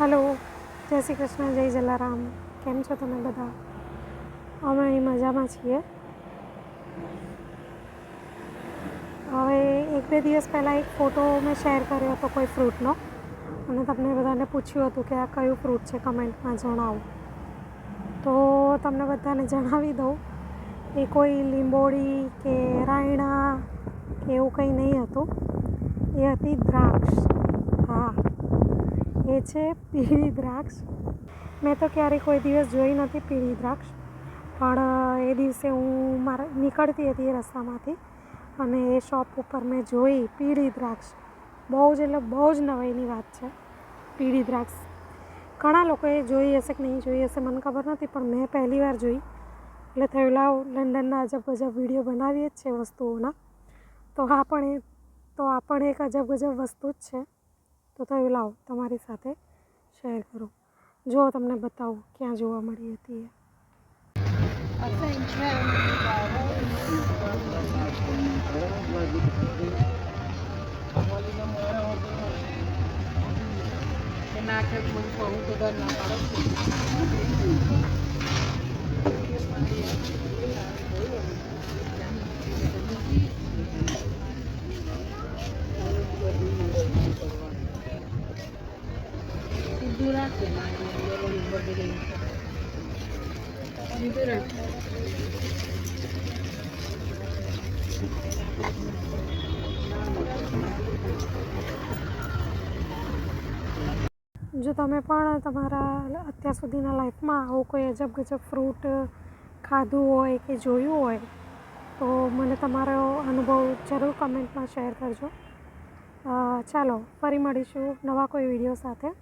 Hello, જય શ્રી કૃષ્ણ, જય જલારામ. કેમ છો તમે બધા? અમે અહીં મજામાં છીએ. હવે એક બે દિવસ પહેલાં એક ફોટો મેં શેર કર્યો હતો કોઈ ફ્રૂટનો. અને તમને બધાને પૂછ્યું હતું કે આ કયું ફ્રૂટ છે કમેન્ટમાં જણાવો. તો તમને બધાને જણાવી દઉં એ કોઈ લીંબોડી કે રાયણા કે એવું કંઈ નહીં હતું. એ હતી દ્રાક્ષ. એ છે, પીળી દ્રાક્ષ. મેં તો ક્યારેય કોઈ દિવસ જોઈ નથી પીળી દ્રાક્ષ, પણ એ દિવસે હું મારા, નીકળતી હતી એ રસ્તામાંથી અને એ શોપ ઉપર મેં જોઈ પીળી દ્રાક્ષ. બહુ જ એટલે બહુ જ નવાઈની વાત છે, પીળી દ્રાક્ષ. ઘણા લોકોએ જોઈ હશે કે નહીં જોઈ હશે મને ખબર નથી, પણ મેં પહેલી વાર જોઈ. એટલે થયું, લાવ, લંડનના અજબ ગજબ વીડિયો બનાવીએ જ છે વસ્તુઓના. તો આ પણ એ, તો આ પણ એક અજબ ગજબ વસ્તુ જ છે. તો થયું લાવો, તમારી સાથે શેર કરું. જો તમને બતાવું ક્યાં જોવા મળી હતી નાખે કહું તો દર ના પાડો. રાખે જો તમે પણ તમારા અત્યાર સુધીના લાઈફમાં આવું કોઈ અજબ ગજબ ફ્રૂટ, ખાધું હોય કે જોયું હોય, તો મને તમારો અનુભવ જરૂર કમેન્ટમાં શેર કરજો. ચાલો, ફરી મળીશું નવા કોઈ વીડિયો સાથે.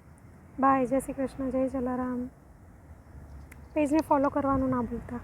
બાય જય શ્રી કૃષ્ણ જય જલારામ. પેજને ફોલો કરવાનું ના ભૂલતા.